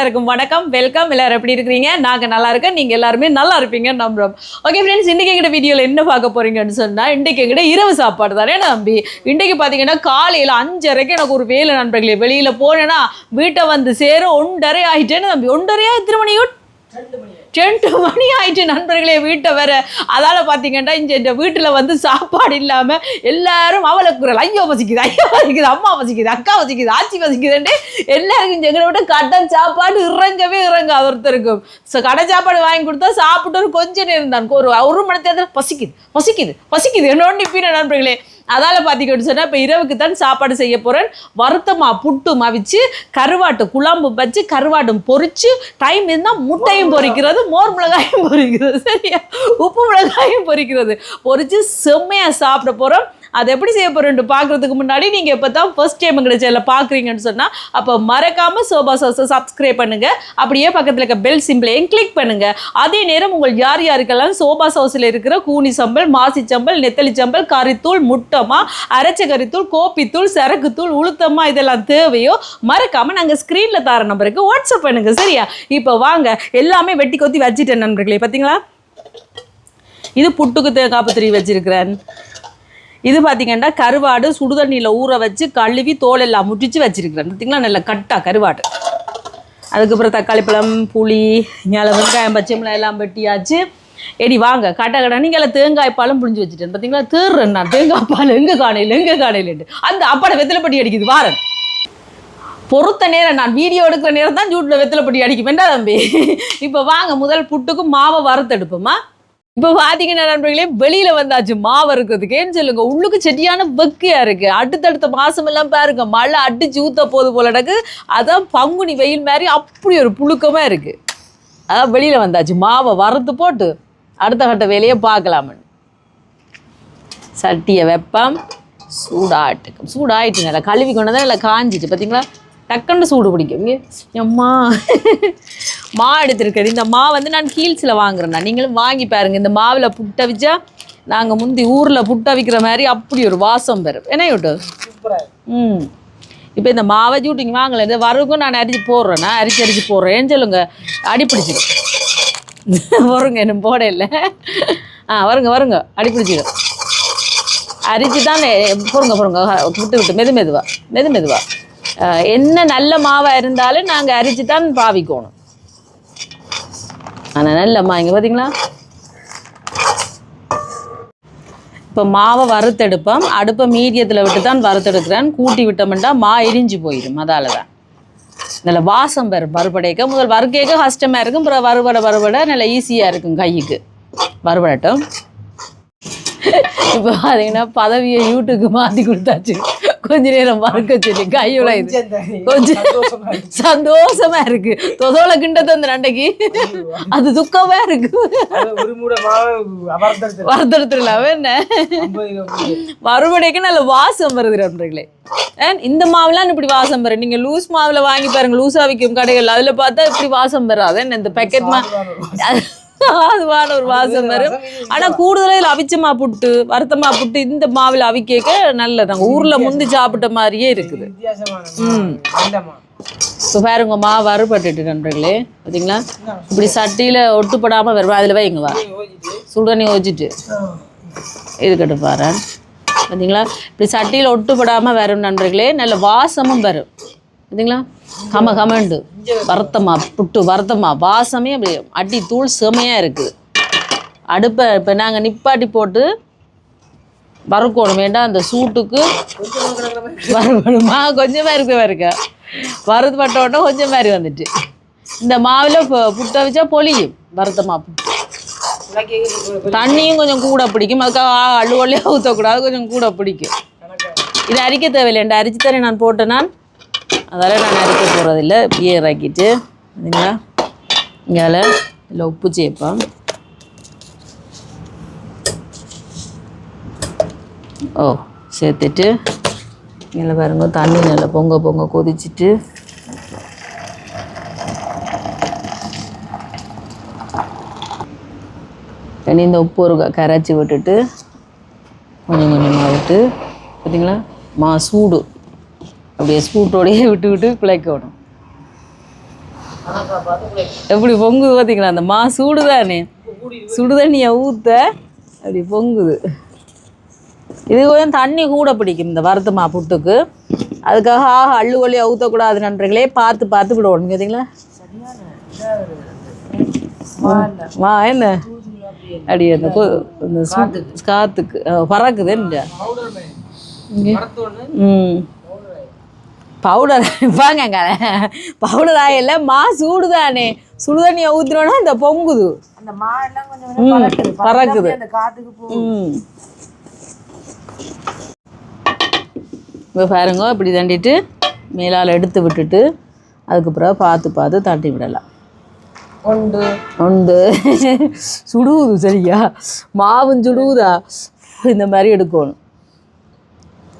எல்லாருக்கும் வணக்கம் வெல்கம் எல்லாரும் எப்படி இருக்கிறீங்க? நாங்கள் நல்லா இருக்கோம். நீங்கள் எல்லாருமே நல்லா இருப்பீங்கன்னு நம்புறோம். ஓகே ஃப்ரெண்ட்ஸ் இன்றைக்கி எங்கிட்ட வீடியோவில் என்ன பார்க்க போறீங்கன்னு சொன்னால் இன்றைக்கு எங்கிட்ட இரவு சாப்பாடு தானே நம்பி? இன்றைக்கு பார்த்தீங்கன்னா காலையில் அஞ்சரைக்கு எனக்கு ஒரு வேலை நண்பர்களே வெளியில் போனேன்னா வீட்டை வந்து சேர ஒன்றரை ஆயிட்டேன்னு நம்பி. ஒன்றரையா எத்தனை மணியோ? ரெண்டு மணி ஆயிட்டு நண்பர்களே வீட்டை வேற. அதால் பார்த்தீங்கன்னா இங்கே இந்த வீட்டில் வந்து சாப்பாடு இல்லாமல் எல்லாரும் அவளை குரல் ஐயோ பசிக்குது ஐயோ வசிக்குது அம்மா வசிக்குது அக்கா வசிக்குது ஆச்சி வசிக்குதுன்ட்டு எல்லாருக்கும் எங்களை விட கடன் சாப்பாடு இறங்கவே இறங்காது ஒருத்தருக்கும். ஸோ கடை சாப்பாடு வாங்கி கொடுத்தா சாப்பிட்டு ஒரு கொஞ்ச நேரம் தான். ஒரு ஒரு மணி தேர்தல் பசிக்குது பசிக்குது பசிக்குது. என்னோட நிப்பின நண்பர்களே அதால் பார்த்தீங்கன்னு சொன்னால் இப்போ இரவுக்கு தான் சாப்பாடு செய்ய போகிறேன் வருத்தமா புட்டு மவிச்சு கருவாட்டு குழம்பு வச்சு கருவாடும் பொரிச்சு டைம் இருந்தால் முட்டையும் பொரிக்கிறது மோர் மிளகாயும் பொரிக்கிறது சரியா? உப்பு மிளகாயும் பொரிக்கிறது பொரிச்சு செம்மையாக சாப்பிட போகிறோம் அதை எப்படி செய்ய போகிறேன்ட்டு பார்க்குறதுக்கு முன்னாடி நீங்கள் இப்போ தான் ஃபர்ஸ்ட் டைம் எங்களை சேனலில் பார்க்குறீங்கன்னு சொன்னால் அப்போ மறக்காமல் சோபா சோஸை சப்ஸ்கிரைப் பண்ணுங்கள் அப்படியே பக்கத்தில் இருக்க பெல் சிம்பிளையும் கிளிக் பண்ணுங்கள் அதே நேரம் உங்கள் யார் யாருக்கெல்லாம் சோபா சோஸில் இருக்கிற கூனி சம்பல் மாசி சம்பல் நெத்தலி சம்பல் கறித்தூள் முட்டமா அரைச்ச கறித்தூள் கோப்பித்தூள் சரக்குத்தூள் உளுத்தமா இதெல்லாம் தேவையோ மறக்காமல் நாங்கள் ஸ்க்ரீனில் தர நம்பருக்கு வாட்ஸ்அப் பண்ணுங்கள் சரியா? இப்போ வாங்க எல்லாமே வெட்டி கொத்தி வச்சுட்டேன் நண்பர்களே பார்த்தீங்களா இது புட்டுக்கு தேங்காய் பத்திரி வச்சிருக்கிறேன். இது பார்த்தீங்கன்னா கருவாடு சுடுதண்ணியில் ஊற வச்சு கழுவி தோல் எல்லாம் முடிச்சு வச்சிருக்கிறேன். பார்த்தீங்களா நல்ல கட்டாக கருவாடு. அதுக்கப்புறம் தக்காளி பழம் புளி இங்கே வெங்காயம் பச்சை மிளகாய் எல்லாம் வெட்டியாச்சு. எடி வாங்க. கட்டை கடை நீங்கள் எல்லாம் தேங்காய் பாலும் புழிஞ்சு வச்சுட்டேன். பார்த்தீங்களா தேர்றேன் நான். தேங்காய் பால் எங்கே காணையில்? எங்கே காணையில்ட்டு அந்த அப்பாட வெத்திலப்பட்டி அடிக்குது. வாரன். பொறுத்த நேரம் நான் வீடியோ எடுக்கிற நேரம் தான் ஜூட்டில் வெத்திலப்பட்டி அடிக்கும். வேண்டாம் தம்பி. இப்போ வாங்க முதல் புட்டுக்கும் மாவை வறுத்தெடுப்போமா? இப்போ பார்த்தீங்கன்னா நண்பர்களே வெளியில் வந்தாச்சு மாவு இருக்கிறதுக்கு ஏன்னு சொல்லுங்க உள்ளுக்கு செடியான வெக்கையாக இருக்குது அடுத்தடுத்த மாதம் எல்லாம் பாருங்க மழை அடிச்சு ஊத்த போது போல எனக்கு அதான் பங்குனி வெயில் மாதிரி அப்படி ஒரு புழுக்கமாக இருக்குது அதான் வெளியில் வந்தாச்சு மாவை வறுத்து போட்டு அடுத்த கட்ட வேலையை பார்க்கலாமன்னு சட்டியை வெப்பம் சூடாட்டுக்கும் சூடாயிட்டு நல்லா கழுவி கொண்டு தான் நல்லா காஞ்சிச்சு. பார்த்தீங்களா டக்குன்னு சூடு பிடிக்கும். அம்மா. மா எடுத்திருக்கேன் இந்த மா வந்து நான் ஹீல்ஸில் வாங்குறேன் நீங்களும் வாங்கி பாருங்க. இந்த மாவில் புட்டை வச்சா நாங்கள் முந்தி ஊரில் புட்டை விற்கிற மாதிரி அப்படி ஒரு வாசம் பெறும் என்ன யூட்டு ம். இப்போ இந்த மாவை ஜூட்டிங்க வாங்கல. இந்த வரவுக்கும் நான் அரிச்சு போடுறேன். நான் அரிச்சு அரிச்சு போடுறேன்னு சொல்லுங்க. அடி பிடிச்சிடும். வருங்க என்ன போட இல்லை ஆ வருங்க வருங்க. அடி பிடிச்சிடும். அரிச்சு தான். பொறுங்க பொறுங்க விட்டு விட்டு மெது மெதுவா. மெது மெதுவா. என்ன நல்ல மாவாக இருந்தாலும் நாங்கள் அரிச்சு தான் பாவிக்கணும் ஆனால் நல்லம்மா இங்கே பார்த்தீங்களா இப்போ மாவை வறுத்தெடுப்போம். அடுப்பை மீடியத்தில் விட்டு தான் வறுத்தெடுக்கிறேன். கூட்டி விட்டோம்னா மா எரிஞ்சு போயிடும். அதால் தான் நல்ல வாசம் பெறும் வறுபடைக்க. முதல் வறுக்கேக்க கஷ்டமாக இருக்கும். அப்புறம் வறுபட வறுபட நல்ல ஈஸியாக இருக்கும் கைக்கு. வறுபடட்டும். இப்போ பார்த்தீங்கன்னா பதவியை யூட்டுக்கு மாற்றி கொடுத்தாச்சு. கொஞ்ச நேரம் வறுக்க சொல்லி கையுல இது. கொஞ்சம் சந்தோஷமா இருக்கு. தொதோல கிண்டது அந்த நண்டைக்கு. அது துக்கமா இருக்கு. அவன் என்ன? மறுபடியும் நல்ல வாசம் வருது நண்பர்களே. இந்த மாவுலாம் இப்படி வாசம் வரும். நீங்க லூஸ் மாவுல வாங்கி பாருங்க லூஸா விற்கும் கடைகள் அதுல பார்த்தா இப்படி வாசம் வராது. என்ன இந்த பேக்கெட் மா அதுவான ஒரு வாசம் வரும் ஆனா கூடுதலா இதுல அவிச்ச மா புட்டு வருத்தமா புட்டு இந்த மாவுல அவிக்க நல்லதாங்க ஊர்ல முந்தி சாப்பிட்ட மாதிரியே இருக்குது. ம். இப்போ பாருங்க மா வறுபட்டுட்டு நண்பர்களே பார்த்தீங்களா இப்படி சட்டியில் ஒட்டுப்படாமல் வரும் அதில் வைங்க வா. சுடுதண்ணி வச்சுட்டு இருக்கட்டு பாரு. பார்த்தீங்களா இப்படி சட்டியில் ஒட்டுப்படாமல் வரும் நண்பர்களே நல்ல வாசமும் வரும். பார்த்தீங்களா கம கமண்டு. வருத்தமா புட்டு வருத்தமா. வாசமே அப்படி அடி தூள் செமையாக இருக்குது அடுப்பை இப்போ நாங்கள் நிப்பாட்டி போட்டு வறுக்கணும். வேண்டாம் அந்த சூட்டுக்கு வறுக்கணுமா? கொஞ்சமாக இருக்க இருக்க வறுத்து பட்ட உடனே கொஞ்சம் மாதிரி வந்துட்டு. இந்த மாவில் இப்போ புட்டை வச்சா பொலியும் வருத்தமா புட்டு. தண்ணியும் கொஞ்சம் கூட பிடிக்கும். அதுக்காக அழுவலையே ஊற்றக்கூடாது கொஞ்சம் கூட பிடிக்கும். இது அரிக்க தேவையில்லை. அரிச்சு தானே நான் போட்டேன் நான். அதால் நான் அரைக்க போகிறதில்ல இப்படியே இறக்கிட்டு பார்த்தீங்களா இங்கே இல்லை உப்பு சேர்ப்பேன் ஓ சேர்த்துட்டு இதில் பாருங்க தண்ணி நல்லா பொங்க பொங்க கொதிச்சிட்டு. தண்ணி இந்த உப்பு ஒரு கரைச்சி விட்டுட்டு கொஞ்சம் கொஞ்சமாக விட்டு பார்த்தீங்களா மா சூடு. அப்படியே ஸ்பூட்டோடையே விட்டு விட்டு குழைக்கணும் எப்படி பொங்குது பார்த்தீங்களா? அந்த மா சூடுதானே? சுடு தண்ணியை ஊற்ற அப்படி பொங்குது. இது கொஞ்சம் தண்ணி கூட பிடிக்கும் இந்த வறுத்த மா புட்டுக்கு. அதுக்காக ஆஹா அள்ளு வழியாக ஊற்றக்கூடாது நண்பர்களே பார்த்து பார்த்து விடணும் கேட்டிங்களா மா என்ன? அப்படி அந்த கொ- அந்த சூ- காத்துக்கு அஹ், பறக்குது என்ன? ம். பவுடர் வாங்கங்க பவுடர் ஆயில மா சூடுதானே. சுடுதண்ணியை ஊத்துனோன்னா இந்த பொங்குது. அந்த மா எல்லாம் கொஞ்சம் பறக்குது. இப்போ பாருங்க இப்படி தண்டிட்டு மேலால் எடுத்து விட்டுட்டு அதுக்கு பிறகு பார்த்து பார்த்து தட்டி விடலாம். கொண்டு உண்டு. சுடுவுது சரியா? மாவும் சுடுவுதா இந்த மாதிரி எடுக்கணும்.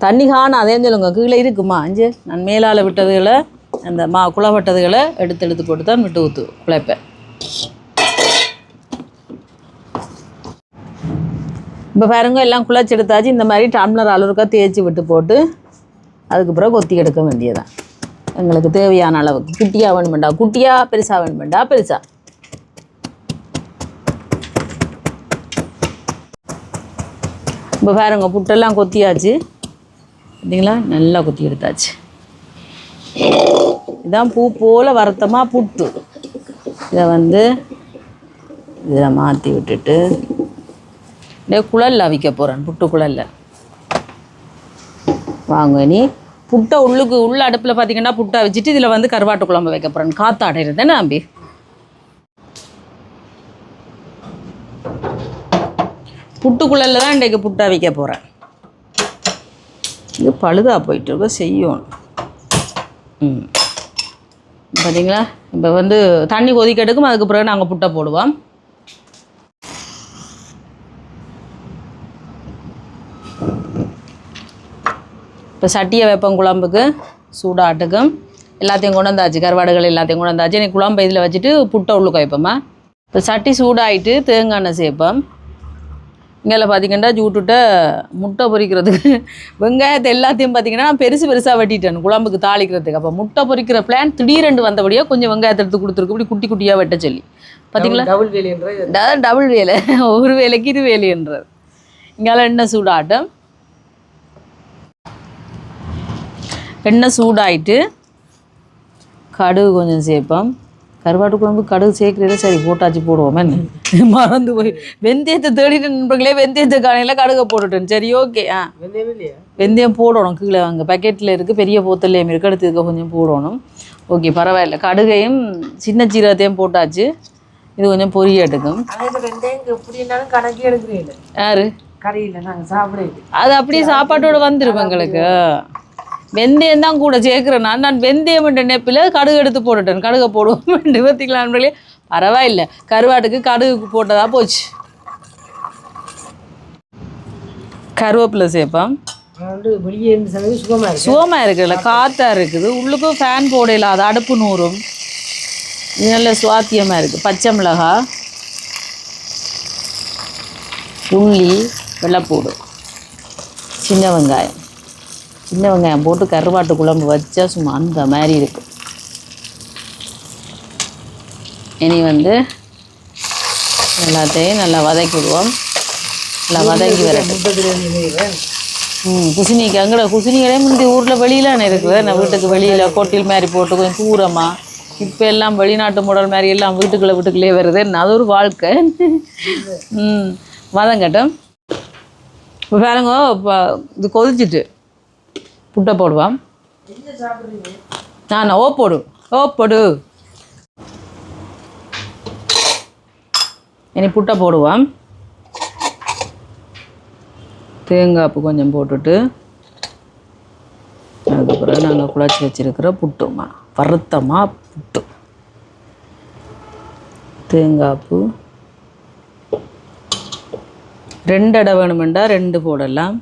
தண்ணி காண அதே சொல்லுங்க கீழே இருக்குமா? அஞ்சு. நான் மேலால் விட்டதுகளை அந்த மா குழப்பட்டதுகளை எடுத்து எடுத்து போட்டு தான் விட்டு ஊற்று குழைப்பேன் இப்போ பாருங்க எல்லாம் குழச்சி எடுத்தாச்சு. இந்த மாதிரி டம்ளர் அளவுக்காக தேய்ச்சி விட்டு போட்டு அதுக்கு பிறகு கொத்தி எடுக்க வேண்டியதான் எங்களுக்கு தேவையான அளவுக்கு. குட்டியாக வேணுமெண்டா குட்டியாக பெருசாக வேணுமெண்டா பெருசா. இப்போ பாருங்க புட்டெல்லாம் கொத்தியாச்சு. பார்த்தீங்களா நல்லா குத்தி எடுத்தாச்சு. இதான் பூ போல் வருத்தமாக புட்டு. இதை வந்து இதில் மாற்றி விட்டுட்டு அப்படியே குழல்ல அவிக்க போகிறேன் புட்டு குழல்ல. வாங்க நீ புட்டை உள்ளுக்கு உள்ள அடுப்பில் பார்த்தீங்கன்னா புட்டை வச்சுட்டு இதில் வந்து கருவாட்டு குழம்பு வைக்க போகிறேன் காற்று அடையிறது தானே அம்பி புட்டுக்குழல்ல தான் இன்றைக்கு புட்டை வைக்க போகிறேன் இது பழுதா போயிட்டு செய்யும் செய்யணும். ம். பார்த்தீங்களா இப்போ வந்து தண்ணி கொதிக்க எடுக்கும் அதுக்கு பிறகு நாங்கள் புட்டை போடுவோம். இப்போ சட்டியை வைப்போம் குழம்புக்கு சூடாட்டுக்கும். எல்லாத்தையும் கொண்டு வந்தாச்சு கருவாடுகள் எல்லாத்தையும் கொண்டு வந்தாச்சு. எனக்கு குழம்பு இதில் வச்சுட்டு புட்டை உள்ளுக்க வைப்போம்மா இப்போ சட்டி சூடாயிட்டு தேங்காய் எண்ணெய் சேர்ப்போம். இங்கே பார்த்தீங்கன்னா ஜூட்டுட்ட முட்டை பொரிக்கிறதுக்கு வெங்காயத்தை எல்லாத்தையும் பார்த்தீங்கன்னா நான் பெருசு பெருசாக வெட்டிட்டேன். குழம்புக்கு தாளிக்கிறதுக்கு. அப்போ முட்டை பொரிக்கிற பிளான் திடீரெண்டு வந்தபடியாக கொஞ்சம் வெங்காயத்தை எடுத்து கொடுத்துருக்கு. இப்படி குட்டி குட்டியாக வெட்ட சொல்லி. பார்த்தீங்களா டபுள் அதான் டபுள் வேலை. ஒரு வேலைக்கு இரு வேலைன்றது இங்கால எண்ணெய் சூடாட்டம். எண்ணெய் சூடாயிட்டு கடுகு கொஞ்சம் சேர்ப்போம். கருவாட்டு குழம்பு கடுகு சேர்க்கிறத சரி போட்டாச்சு போடுவோம். மறந்து போய். வெந்தயத்தை தேடிட்டு நண்பர்களே வெந்தயத்தை காலையில் கடுகை போட்டுட்டேன். சரி ஓகே. ஆ. வெந்தயம் போடணும். கீழே அங்கே பேக்கெட்டில் இருக்குது பெரிய போத்தல்லையும் இருக்குது இதுக்கு கொஞ்சம் போடணும். ஓகே பரவாயில்ல. கடுகையும் சின்ன சீரகத்தையும் போட்டாச்சு. இது கொஞ்சம் கணக்கே எடுக்கிறீங்க யாரு? கறியில் நாங்கள் சாப்பிடுறது அது அப்படியே சாப்பாட்டோட வந்துடும் எங்களுக்கு. வெந்தயம் தான் கூட சேர்க்குறேன் நான். நான் வெந்தயம் என்ற நெப்பில் கடுகு எடுத்து போட்டுட்டேன். கடுகை போடுவோம். பார்த்தீங்களா நண்பர்களே பரவாயில்ல. கருவாட்டுக்கு கடுகு போட்டதா போச்சு. கருவேப்பிலை சமையல் சுகமாக இருக்கு. சுகமாக இருக்குல்ல காற்றா இருக்குது. உள்ளுக்கும் ஃபேன் போடையில அது அடுப்பு நூறும். நல்ல சுவாத்தியமாக இருக்குது பச்சை மிளகாய் உள்ளி வெள்ளைப்பூடு சின்ன வெங்காயம். சின்ன வெங்காயம் போட்டு கருவாட்டு குழம்பு வச்சா சும்மா அந்த மாதிரி இருக்கும் இனி வந்து எல்லாத்தையும் நல்லா வதக்கி விடுவோம். நல்லா வதக்கி வரட்டும் ம் குசினிக்கு அங்கட குசினிகளே முந்தி ஊரில் வெளியிலான இருக்குது. நான் வீட்டுக்கு வெளியில் கொட்டில் மாதிரி போட்டு கொஞ்சம் தூரமாக இப்போ எல்லாம் வெளிநாட்டு முடல் மாதிரி எல்லாம் வீட்டுக்குள்ளே வீட்டுக்குள்ளே வருது. அது ஒரு வாழ்க்கை. ம் வதங்கட்டும். இப்போ பாருங்க இப்போ இது கொதிச்சிட்டு. புட்டை போடுவான் நான் ஓ போடு ஓ போடு. இனி புட்டை போடுவான் தேங்காய்ப்பு கொஞ்சம் போட்டுட்டு அதுக்கப்புறம் நாங்கள் குழச்சி வச்சுருக்கிற புட்டுமா வருத்தமாக புட்டு. தேங்காய்ப்பு ரெண்டு இடம் வேணுமெண்டா ரெண்டு போடலாம்.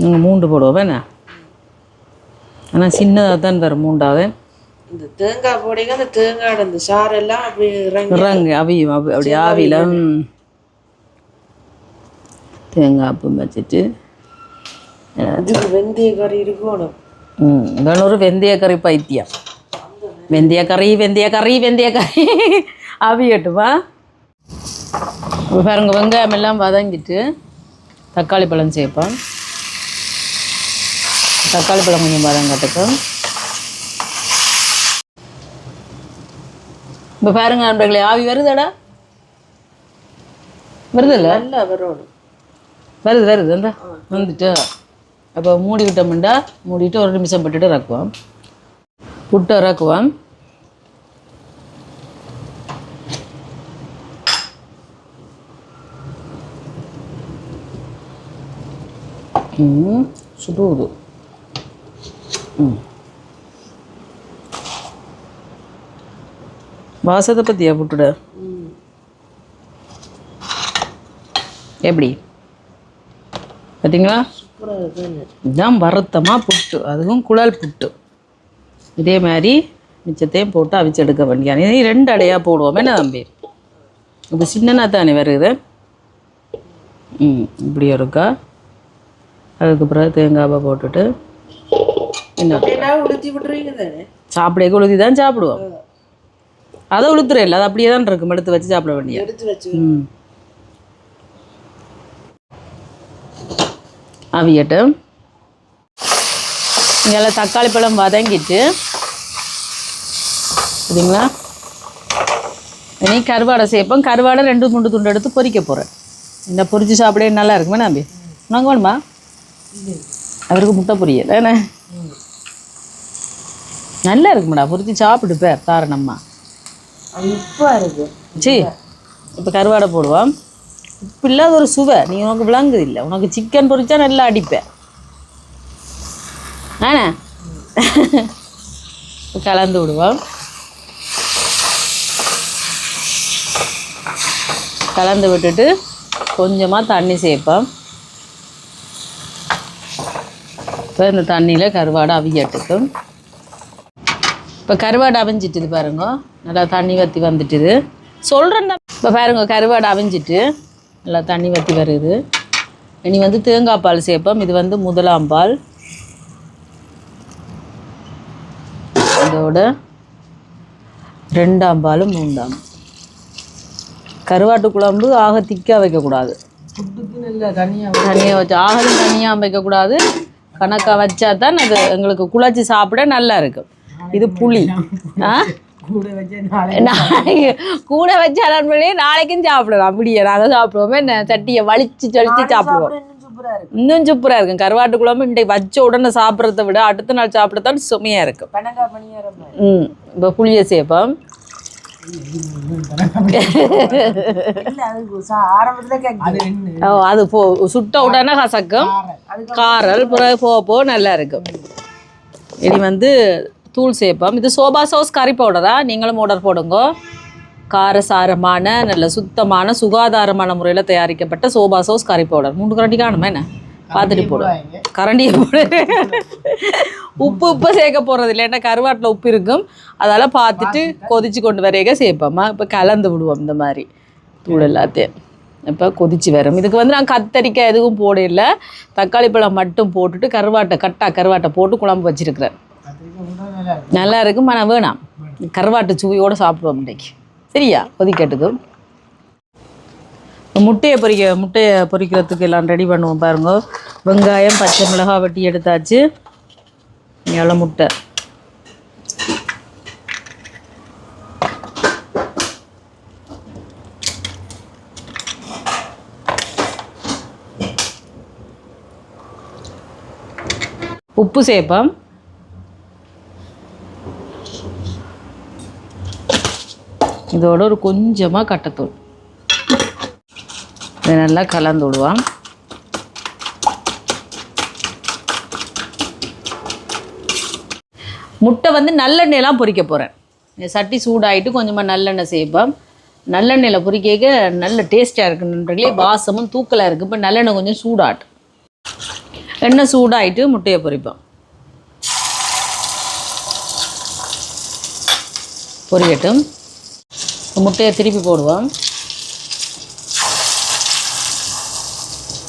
நீங்கள் மூண்டு போடுவோம் என்ன? ஆனால் சின்னதாக தான் தரும் மூண்டாவது இந்த தேங்காய் போடுங்க அந்த தேங்காய் அந்த சாரெல்லாம் அப்படி இறங்கி அவியும் அப்படி ஆவியில். தேங்காய் அப்பம் வச்சுட்டு வெந்தய கறி இருக்கணும் ம் வேணொரு வெந்தய கறி பைத்தியம். வெந்தய கறி வெந்தய கறி வெந்தய கறி. அவியட்டுமா பாருங்க வெங்காயம் எல்லாம் வதங்கிட்டு தக்காளி பழம் சேர்ப்போம் தக்காளி பழம் கொஞ்சம் வதங்கட்டுக்கும் இப்போ பாருங்க நண்பர்களே ஆவி வருதாடா? வருதில்ல? நல்லா வரணும். வருது வருது அந்த வந்துட்டு. அப்போ மூடி விட்டோம்டா மூடிட்டு ஒரு நிமிஷம் பட்டுட்டு இறக்குவோம். புட்டு இறக்குவோம். சுடுவது வாசத்தை பற்றியா புட்டுட? எப்படி? பார்த்தீங்களா இதுதான் வருத்தமாக புட்டு. அதுவும் குழல் புட்டு. இதே மாதிரி மிச்சத்தையும் போட்டு அவிச்சு எடுக்க வேண்டிய இது ரெண்டு அடையாக போடுவோம். என்ன தம்பி? இப்போ சின்னனா தானே வருது? ம் இப்படி இருக்கா? அதுக்கு பிறகு தேங்காவை போட்டுட்டு ஏன்னா உளுத்தி தானே சாப்பிடுவோம் அதை உளுத்துற இல்லை அது அப்படியே தான் இருக்கும் எடுத்து வச்சு சாப்பிட வேண்டிய எடுத்து வச்சு ம் அவியட்டும் இங்கெல்லாம் தக்காளி பழம் வதங்கிட்டு சரிங்களா இனி கருவாடை சேர்ப்போம் கருவாடை ரெண்டு மூணு துண்டு எடுத்து பொரிக்க போகிறேன் இந்த பொரிச்சு சாப்பிட நல்லா இருக்குமே நம்பி நாங்கள் வேணுமா அவருக்கு முட்டை பொரியல் என்ன நல்லா இருக்குமாடா பொரிச்சு சாப்பிடு பேர் தாரணம்மா உப்பா இருக்கு. சி இப்போ கருவாடை போடுவோம். உப்பு இல்லாத ஒரு சுவை. நீ உனக்கு விளங்குது இல்லை. உனக்கு சிக்கன் பொரிச்சா நல்லா அடிப்பேன் ஆனா? இப்ப கலந்து விடுவோம். கலந்து விட்டுட்டு கொஞ்சமாக தண்ணி சேர்ப்போம். இப்போ இந்த தண்ணியில் கருவாடை அவியட்டுக்கும் இப்போ கருவாடு அவிஞ்சிட்டுது பாருங்க. நல்லா தண்ணி வற்றி வந்துட்டுது. சொல்கிறேன் இப்போ பாருங்க கருவாடு அவிஞ்சிட்டு நல்லா தண்ணி வற்றி வருது. இனி வந்து தேங்காய் பால் சேர்ப்போம். இது வந்து முதலாம் பால். அதோட ரெண்டாம் பால் மூன்றாம். கருவாட்டு குழம்பு ஆக திக்காக வைக்கக்கூடாது. தனியாக தனியாக வச்சு ஆகலும் தனியாக வைக்கக்கூடாது. கணக்காக வச்சா தான் அது எங்களுக்கு குழச்சி சாப்பிட நல்லா இருக்கும். இது புளி. ஆ? கூட வச்சு வச்சாலும் நாளைக்கும் சாப்பிடலாம். அப்படியே நாங்கள் சாப்பிடுவோமே. என்ன சட்டியை வலிச்சு வலிச்சு சாப்பிடுவோம். இன்னும் சூப்பராக இருக்கு. இன்னும் சூப்பராக இருக்கும். கருவாட்டு குழம்பு இன்றைக்கு வச்ச உடனே சாப்பிட்றத விட அடுத்த நாள் சாப்பிடத்தான் சுமையாக இருக்கும். ம். இப்போ புளியை சேர்ப்போம். இல்ல அது சா- ஆரம்பத்துல கேட்குது ஓ அது போ சுட்ட உடனே கசக்கும். காரல். பிறகு போக போக நல்லா இருக்கும். இனி வந்து தூள் சேர்ப்போம் இது சோபா சாஸ் கறி பவுடரா? நீங்களும் ஆர்டர் போடுங்க. காரசாரமான நல்ல சுத்தமான சுகாதாரமான முறையில் தயாரிக்கப்பட்ட சோபா சாஸ் கறி பவுடர். மூணு கரண்டி காணுமா என்ன? பார்த்துட்டு போடுவோம் கரண்டியை போடு. உப்பு உப்பு சேர்க்க போகிறது இல்லை. ஏன்னா கருவாட்டில் உப்பு இருக்கும். அதெல்லாம் பார்த்துட்டு கொதிச்சு கொண்டு வரையக சேர்ப்போம்மா இப்போ கலந்து விடுவோம் இந்த மாதிரி. தூள் எல்லாத்தையும். இப்போ கொதிச்சு வரும். இதுக்கு வந்து நான் கத்தரிக்காய் எதுவும் போடல. தக்காளி பழம் மட்டும் போட்டுட்டு கருவாட்டை கட்டா கருவாட்டை போட்டு குழம்பு வச்சிருக்கிறேன். நல்லா இருக்கும் ஆனால் வேணாம். கருவாட்டு சுவையோடு சாப்பிடுவோம் இன்றைக்கு. சரியா? கொதிக்கட்டுக்கும் முட்டையை பொரிக்க முட்டையை பொரிக்கிறதுக்கு எல்லாம் ரெடி பண்ணுவோம் பாருங்க. வெங்காயம் பச்சை மிளகாய் வெட்டி எடுத்தாச்சு. எவ்வளோ முட்டை. உப்பு சேப்பம். இதோட ஒரு கொஞ்சமாக கட்டத்தூள். இதை நல்லா கலந்து விடுவான் முட்டை வந்து நல்லெண்ணெயெல்லாம் பொறிக்க போகிறேன் சட்டி சூடாகிட்டு கொஞ்சமாக நல்லெண்ணெய் சேர்ப்பேன் நல்லெண்ணெயில் பொறிக்க நல்ல டேஸ்ட்டாக இருக்குன்றீங்களே வாசமும் தூக்கலாக இருக்குது இப்போ நல்லெண்ணெய் கொஞ்சம் சூடாட்டும் எண்ணெய் சூடாயிட்டு முட்டையை பொறிப்போம். பொரியட்டும். முட்டையை திருப்பி போடுவோம்.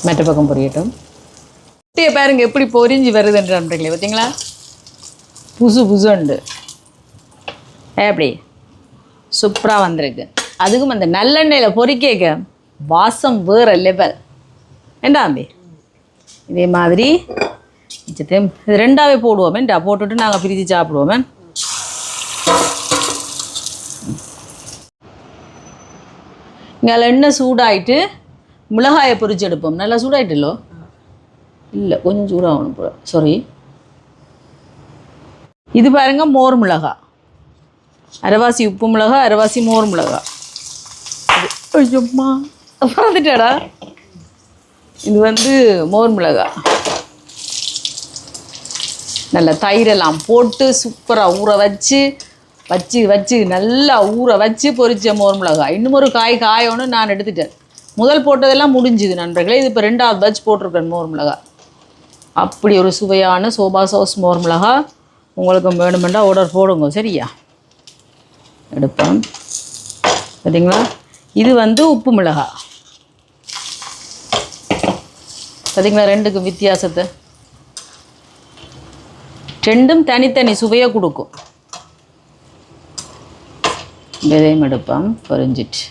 மெட்ட பக்கம் பொரியட்டும். முட்டையை பாருங்க எப்படி பொரிஞ்சு வருதுன்றீங்களே பார்த்தீங்களா? புசு புசுண்டு. எப்படி சூப்பராக வந்திருக்கு. அதுக்கும் அந்த நல்லெண்ணெயில் பொறிக்கேக்க வாசம் வேற லெவல் ஏண்டா அம்பி இதே மாதிரி இது ரெண்டாவே போடுவோமேண்டா போட்டுட்டு நாங்கள் பிரித்து சாப்பிடுவோமே. இங்கே எண்ணெய் சூடாயிட்டு மிளகாயை பொறிச்சு எடுப்போம் நல்லா சூடாயிட்டுல்லோ இல்லை கொஞ்சம் சூடாகணும் போல. சாரி இது பாருங்க மோர் மிளகா. அரைவாசி உப்பு மிளகா அரைவாசி மோர் மிளகா. இது ஐயோம்மா இது வந்து மோர் மிளகா. நல்ல தயிரெல்லாம் போட்டு சூப்பராக ஊற வச்சு வச்சு வச்சு நல்லா ஊற வச்சு பொறிச்ச மோர் மிளகாய். இன்னும் ஒரு காய் காயணும் நான் எடுத்துட்டேன். முதல் போட்டதெல்லாம் முடிஞ்சுது நண்பர்களே. இது இப்போ ரெண்டாவது பட்ச் போட்டிருக்கேன் மோர் மிளகாய். அப்படி ஒரு சுவையான சோபா சாஸ் மோர் மிளகாய் உங்களுக்கு வேணுமெண்டா ஆர்டர் போடுங்க சரியா? எடுப்போம். சரிங்களா? இது வந்து உப்பு மிளகா சரிங்களா? ரெண்டுக்கும் வித்தியாசத்தை. ரெண்டும் தனித்தனி சுவையை கொடுக்கும். விதையும் எடுப்போம் பொறிஞ்சிட்டு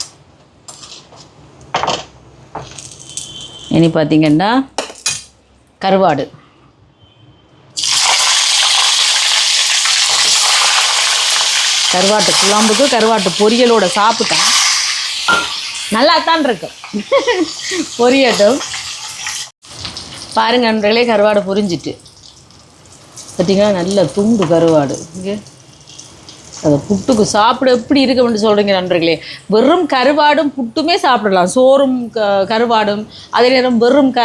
இனி பார்த்தீங்கன்னா கருவாடு. கருவாட்டு குழம்புக்கு கருவாட்டு பொரியலோட சாப்பிட்டேன் நல்லா தான் இருக்கும் பொரியட்டும். பாருங்க நண்பர்களே கருவாடு பொரிஞ்சிட்டு. பார்த்தீங்கன்னா நல்ல துண்டு கருவாடு. இங்கே அதை புட்டுக்கு சாப்பிட எப்படி இருக்குன்னு சொல்கிறீங்க நண்பர்களே. வெறும் கருவாடும் புட்டுமே சாப்பிடலாம். சோறும் க கருவாடும் அதே நேரம் வெறும் க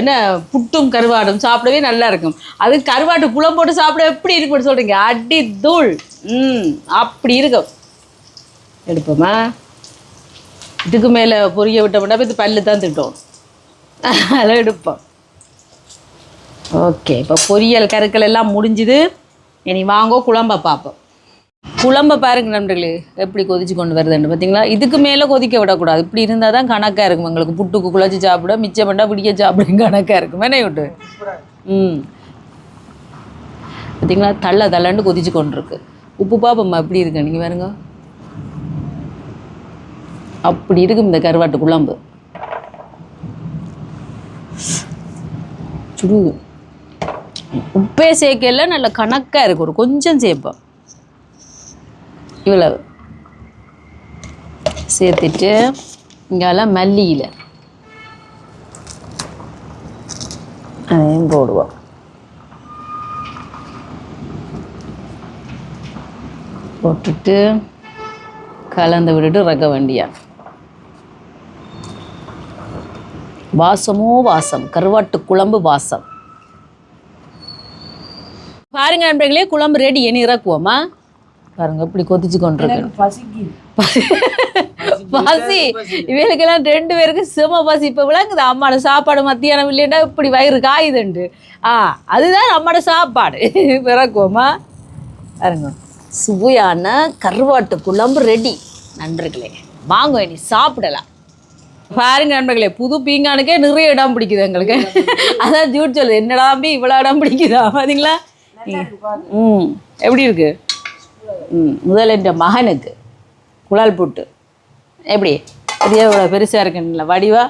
என்ன புட்டும் கருவாடும் சாப்பிடவே நல்லா இருக்கும். அது கருவாட்டு குளம் போட்டு சாப்பிட எப்படி இருக்குன்னு சொல்கிறீங்க அடி தூள். ம் அப்படி இருக்கும். எடுப்போமா? இதுக்கு மேலே பொரிய விட்டோம்னா இது பல்லு தான் திட்டோம். அதெல்லாம் எடுப்போம். ஓகே இப்போ பொரியல் கருக்கள் எல்லாம் முடிஞ்சுது. இனி வாங்கோ குழம்ப பார்ப்போம். குழம்ப பாருங்க நண்பர்களே. எப்படி கொதிச்சு கொண்டு வருதுன்னு பார்த்தீங்களா இதுக்கு மேலே கொதிக்க விடக்கூடாது. இப்படி இருந்தால் தான் கணக்காக இருக்கும். எங்களுக்கு புட்டுக்கு குழச்சி சாப்பிட மிச்சம் பண்ணால் விடிய சாப்பிடும் கணக்காக இருக்கும். என்ன விட்டு ம். பார்த்தீங்களா தள்ள தள்ளன்னு கொதிச்சு கொண்டு இருக்கு உப்பு பாப்பம்மா எப்படி இருக்கு? நீங்கள் பாருங்க. அப்படி இருக்கும் இந்த கருவாட்டு குழம்பு. சுடுது உப்பே சேர்க்கல நல்ல கணக்காக இருக்கும் ஒரு கொஞ்சம் சேர்ப்போம். இவ்வளவு. சேர்த்துட்டு இங்கெல்லாம் மல்லியில். அதையும் போடுவோம். போட்டுட்டு கலந்து விட்டுட்டு ரக வண்டியா. வாசமோ வாசம் கருவாட்டு குழம்பு வாசம். பாருங்க நண்பர்களே குழம்பு ரெடி இனி இறக்குவோமா? பாருங்க இப்படி கொதிச்சு கொண்டிருக்கு. பசி. இவங்களுக்கெல்லாம் ரெண்டு பேருக்கு செம பசி. இப்போ விளங்குது அம்மாட சாப்பாடு மத்தியானம் இல்லைன்னா இப்படி வயிறு காயுதுண்டு. ஆ அதுதான் நம்மளோட சாப்பாடு. பிறக்குவோமா? பாருங்க. சுவையான கருவாட்டு குழம்பு ரெடி நண்பர்களே வாங்க இனி சாப்பிடலாம். பாருங்க நண்பர்களே புது பீங்கானுக்கே நிறைய இடம் பிடிக்குது எங்களுக்கு. அதான் ஜூட் சொல்லுது என்னடா தம்பி இவ்வளோ இடம் பிடிக்குதா? பார்த்தீங்களா ம். எப்படி இருக்கு? ம் முதல்ல என் மகனுக்கு குழல் புட்டு. எப்படி? இது எவ்வளோ பெருசாக இருக்குன்னு வடிவா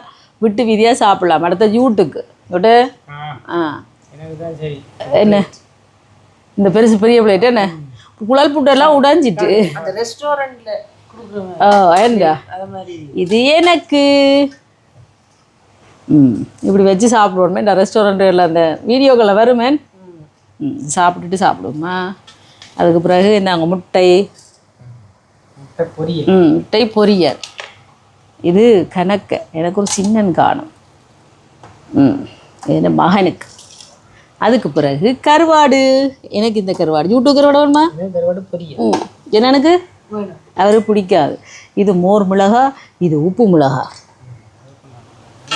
விட்டு வீதியாக சாப்பிடலாம். அடுத்த ஜூட்டுக்கு. விட்டு ஆ. என்ன இந்த பெருசு பெரிய பிளேட் என்ன? குழல் புட்டெல்லாம் உடைஞ்சிட்டு. ஆ ஏண்டா? அது மாதிரி. இது எனக்கு. ம் இப்படி வச்சு சாப்பிடுவோமே. இந்த ரெஸ்டாரண்ட்டில் அந்த வீடியோக்களில் வருமே. ம் சாப்பிட்டுட்டு சாப்பிடுவோமா? அதுக்கு பிறகு இந்தாங்க முட்டை. ம் முட்டை பொரியல். இது கணக்க எனக்கு ஒரு சின்னன் காணும். ம் என் மகனுக்கு. அதுக்கு பிறகு கருவாடு. எனக்கு இந்த கருவாடு. யூடியூப் கருவாடு வேணுமா? ம் எனக்கு? அவரு பிடிக்காது. இது மோர் மிளகா இது உப்பு மிளகா.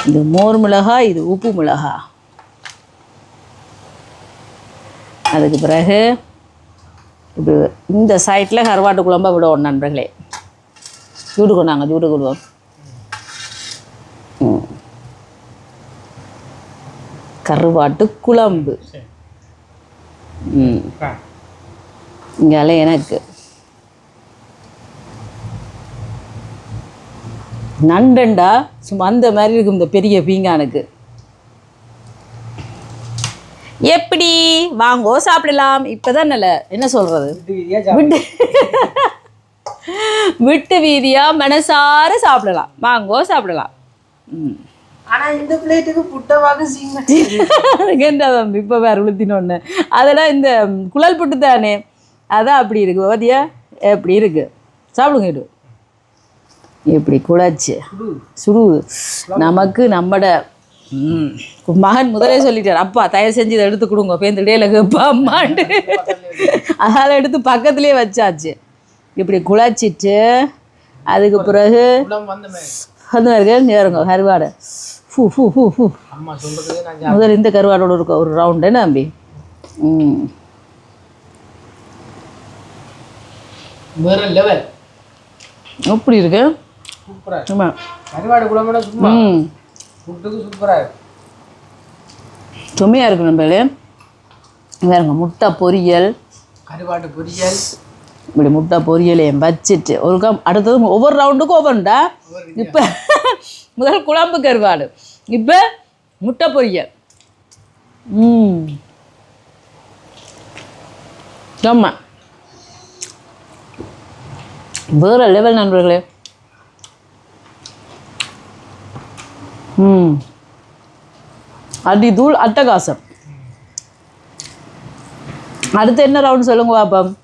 இது மோர் மிளகா இது உப்பு மிளகா. அதுக்கு பிறகு இது இந்த சைட்டில் கருவாட்டு குழம்பை விடுவோம் நண்பர்களே. சூடு நாங்கள் சூடு விடுவோம். கருவாட்டு குழம்பு. ம். இங்கால எனக்கு. நண்டண்டா? சும்மா அந்த மாதிரி இருக்கும் இந்த பெரிய பீங்கானுக்கு. எப்படி? வாங்கோ சாப்பிடலாம். இப்பதான் நல்ல என்ன சொல்றது? விட்டு விட்டு வீதியா மனசார சாப்பிடலாம். வாங்கோ சாப்பிடலாம். ஆனா இந்த பிளேட்டுக்கு புட்டவாக சீங்க. அதுக்கேண்டா தம்பி இப்போ வேறு உளுத்தினொன்று அதெல்லாம் இந்த குழல் புட்டு தானே? அதான் அப்படி இருக்கு. பாத்தியா? எப்படி இருக்கு? சாப்பிடுங்க இது இப்படி குழாச்சு? சுடுது நமக்கு நம்மட மகன் முதலே சொல்லிட்டார் அப்பா தயவு செஞ்சு இதை எடுத்து கொடுங்க பேருந்து இடையில கேப்பா அம்மாண்டு அதனால் எடுத்து பக்கத்துலேயே வச்சாச்சு. இப்படி குழச்சிட்டு அதுக்கு பிறகு வந்து நேருங்க கருவாடை. ஃபூ ஃபூ ஃபூ ஃபூ. முதல்ல இந்த கருவாடோட இருக்க ஒரு ரவுண்டு தம்பி? ம். எப்படி இருக்கு? சூப்பரா ஆமாம் கருவாடு குழம்புனா சும்மா. ம். புட்டுக்கு சூப்பரா இருக்கு. சுமையாக இருக்கு நம்மளே வேறுங்க முட்டை பொரியல். கருவாட்டு பொரியல். இப்படி முட்டை பொரியலையும் வச்சுட்டு ஒரு கம் அடுத்தது ஒவ்வொரு ரவுண்டுக்கும் ஒவ்வொருண்டா இப்போ முதல் குழம்பு கருவாடு. இப்போ முட்டை பொரியல். ம். ஆமாம் வேற லெவல் நண்பர்களே. அடிதூள் அட்டகாசம். அடுத்து என்ன ரவுண்ட் சொல்லுங்க பாப்பம்?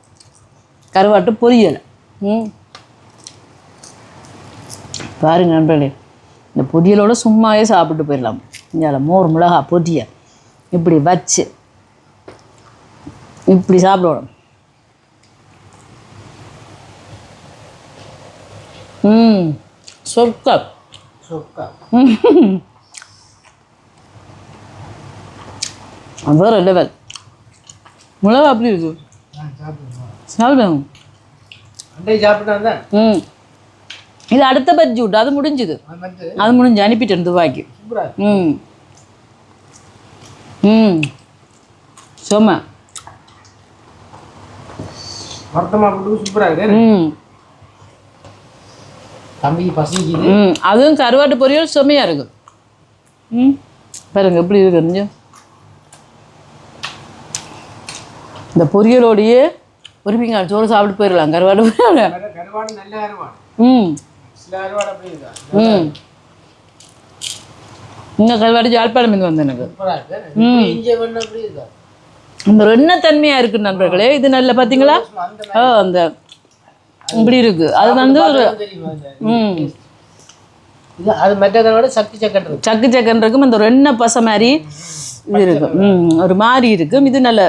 கருவாட்டு பொரியல். ம். பாருங்க நண்பர்களே இந்த பொரியலோட சும்மாவே சாப்பிட்டு போயிடலாம். இங்கே மோர் மிளகா பொரியல். இப்படி வச்சு இப்படி சாப்பிடணும். ம். சொர்க்கம் வேற லெவல் மிளகா அப்படி சாப்பிட்டா தான்? ம். இது அடுத்த பஜ்ஜி விட்டு அது முடிஞ்சுது. அது முடிஞ்சு அனுப்பிட்டேன் துபாய்க்கு. ம். ம். சும்மா. ம். பசிக்குது ம் அதுவும் கருவாட்டு பொரியல் சுமையாக இருக்கு ம். பாருங்க எப்படி இருக்கு கொஞ்சம் இந்த பொரியலோடையே ஒரு சோறு சாப்பிட்டு போயிடலாம் கருவாடு ம். ம். இந்த கருவாடு யாழ்ப்பாணம் மீன் வந்து எனக்கு. இந்த ஒரு எண்ணெய்த்தன்மையாக இருக்கு நண்பர்களே இது நல்ல பார்த்தீங்களா ஆ அந்த இப்படி இருக்கு. அது வந்து ஒரு ம். அது மற்றதை விட சக்தி சக்கன் சக்கு சக்கன் இருக்கும். இந்த ஒரு எண்ணெய் பசை மாதிரி இது இருக்கு ம் ஒரு மாதிரி இருக்கும் இது நல்ல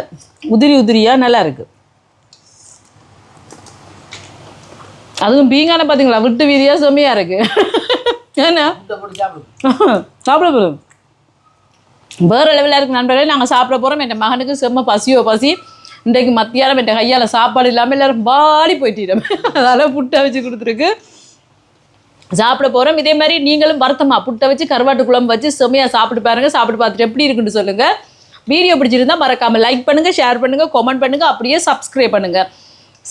உதிரி உதிரியாக நல்லா இருக்கு. அதுவும் பீங்கான பார்த்தீங்களா விட்டு வீதியாக செம்மையாக இருக்கு. ஏன்னா? சாப்பிட போகிறோம் வேறு லெவலில் இருக்கு நண்பர்களே. நாங்கள் சாப்பிட போகிறோம் என் மகனுக்கு செம்ம பசியோ பசி. இன்றைக்கு மத்தியானம் என் கையால் சாப்பாடு இல்லாமல் எல்லாரும் பாடி போயிட்டோம் அதனால் புட்டை வச்சு கொடுத்துருக்கு. சாப்பிட போகிறோம் இதே மாதிரி நீங்களும் வருத்தமா புட்டை வச்சு கருவாட்டு குழம்பு வச்சு செம்மையாக சாப்பிட்டு பாருங்க. சாப்பிட்டு பார்த்துட்டு எப்படி இருக்குன்னு சொல்லுங்கள் வீடியோ பிடிச்சிருந்தா மறக்காமல் லைக் பண்ணுங்கள் ஷேர் பண்ணுங்கள் கமெண்ட் பண்ணுங்கள் அப்படியே சப்ஸ்கிரைப் பண்ணுங்கள்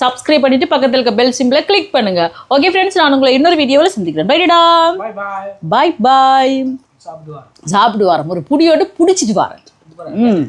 சப்ஸ்கிரைப் பண்ணிட்டு பக்கத்தில் இருக்க பெல் சிம்பிளை கிளிக் பண்ணுங்கள் ஓகே ஃப்ரெண்ட்ஸ் நான் உங்களை இன்னொரு வீடியோவில் சந்திக்கிறேன். பைடா பாய் பாய் சாப்பிடுவார். ஒரு புடியோடு பிடிச்சிட்டு வரேன். ம்.